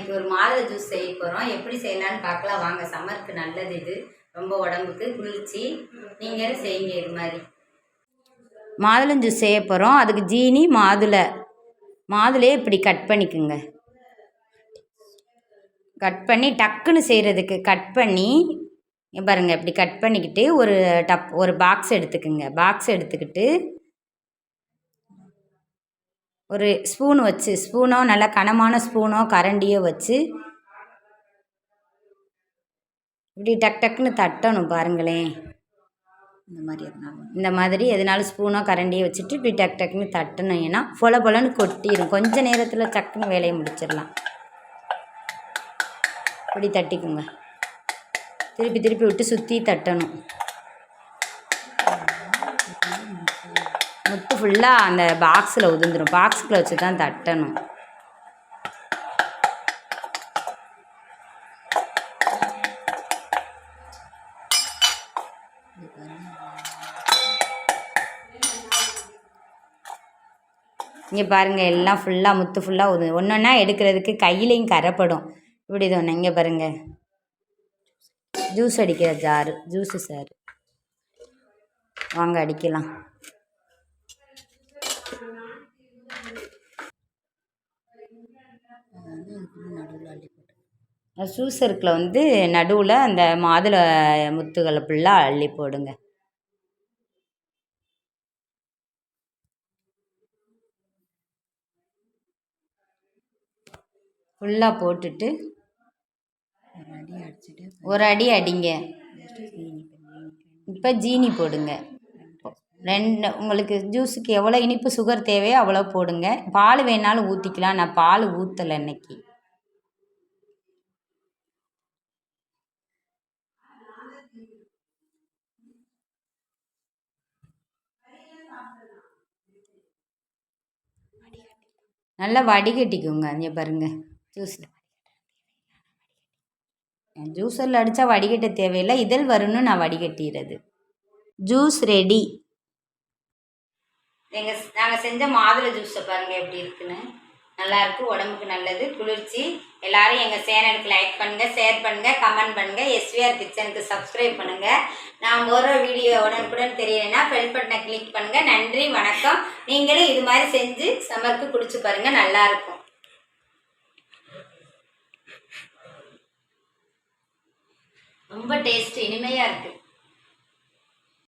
இன்றைக்கி ஒரு மாதுளை ஜூஸ் செய்ய போகிறோம் எப்படி செய்யலான்னு பார்க்கலாம். வாங்க சம்மருக்கு நல்லது இது. ரொம்ப உடம்புக்கு குளிர்ச்சி. நீங்களும் செய்யுங்க இது மாதிரி? மாதுளை ஜூஸ் செய்ய போகிறோம் அதுக்கு ஜீனி மாதுளை. மாதுளையே இப்படி கட் பண்ணிக்குங்க. கட் பண்ணி டக்குன்னு செய்கிறதுக்கு கட் பண்ணி பாருங்கள் இப்படி கட் பண்ணிக்கிட்டு ஒரு டப் ஒரு பாக்ஸ் எடுத்துக்குங்க. பாக்ஸ் எடுத்துக்கிட்டு ஒரு ஸ்பூன் வச்சு ஸ்பூனோ நல்லா கனமான ஸ்பூனோ கரண்டியோ வச்சு இப்படி டக் டக்குன்னு தட்டணும் பாருங்களேன். இந்த மாதிரி இருந்தாலும் இந்த மாதிரி எதனாலும் ஸ்பூனோ கரண்டியோ வச்சுட்டு இப்படி டக் டக்குன்னு தட்டணும். ஏன்னா பொல பொலன்னு கொட்டிடும் கொஞ்ச நேரத்தில் டக்குன்னு வேலையை முடிச்சிடலாம். இப்படி தட்டிக்குங்க. திருப்பி திருப்பி விட்டு சுற்றி தட்டணும். முத்து ஃபுல்லாக அந்த பாக்ஸில் உதிர்ந்துடும் பாக்ஸுக்குள்ள வச்சு தான் தட்டணும். இங்கே பாருங்கள் எல்லாம் ஃபுல்லாக முத்து ஃபுல்லாக உது ஒன்று ஒன்றா எடுக்கிறதுக்கு கையிலையும் கரைப்படும். இப்படி இது ஒன்று இங்கே பாருங்கள் ஜூஸ் அடிக்கிற ஜாரு ஜூஸு சார் வாங்க அடிக்கலாம். அதை வந்து நடுவில் அந்த மாதுளை முத்துகளை ஃபுல்லாக அள்ளி போடுங்க. ஃபுல்லாக போட்டுட்டு ஒரு அடி அடிச்சுட்டு ஒரு அடி அடிங்க இப்போ ஜீனி போடுங்க. ரெண்டு உங்களுக்கு ஜூஸுக்கு எவ்வளோ இனிப்பு சுகர் தேவையோ அவ்வளோ போடுங்க. பால் வேணாலும் ஊற்றிக்கலாம் நான் பால் ஊற்றலை இன்னைக்கு. நல்லா வடிகட்டிக்குங்க. இங்கே பாருங்கள் ஜூஸில் ஜூஸரில் அடித்தா வடிகட்ட தேவையில்லை. இதழ் வரும்னு நான் வடிகட்டிடுறது ஜூஸ் ரெடி எங்கள் நாங்கள் செஞ்ச மாதுளை ஜூஸை பாருங்கள் எப்படி இருக்குன்னு. நல்லாயிருக்கு உடம்புக்கு நல்லது. குளிர்ச்சி. எல்லாரும் எங்கள் சேனலுக்கு லைக் பண்ணுங்கள் ஷேர் பண்ணுங்கள் கமெண்ட் பண்ணுங்கள் எஸ்விஆர் கிச்சனுக்கு சப்ஸ்கிரைப் பண்ணுங்கள் நான் ஒரு வீடியோ உடனுக்குடன் தெரியலைன்னா பெல் பட்டனை கிளிக் பண்ணுங்கள் நன்றி வணக்கம். நீங்களும் இது மாதிரி செஞ்சு சம்மருக்கு குடிச்சு பாருங்கள் நல்லாயிருக்கும் ரொம்ப டேஸ்ட் இனிமையாக இருக்குது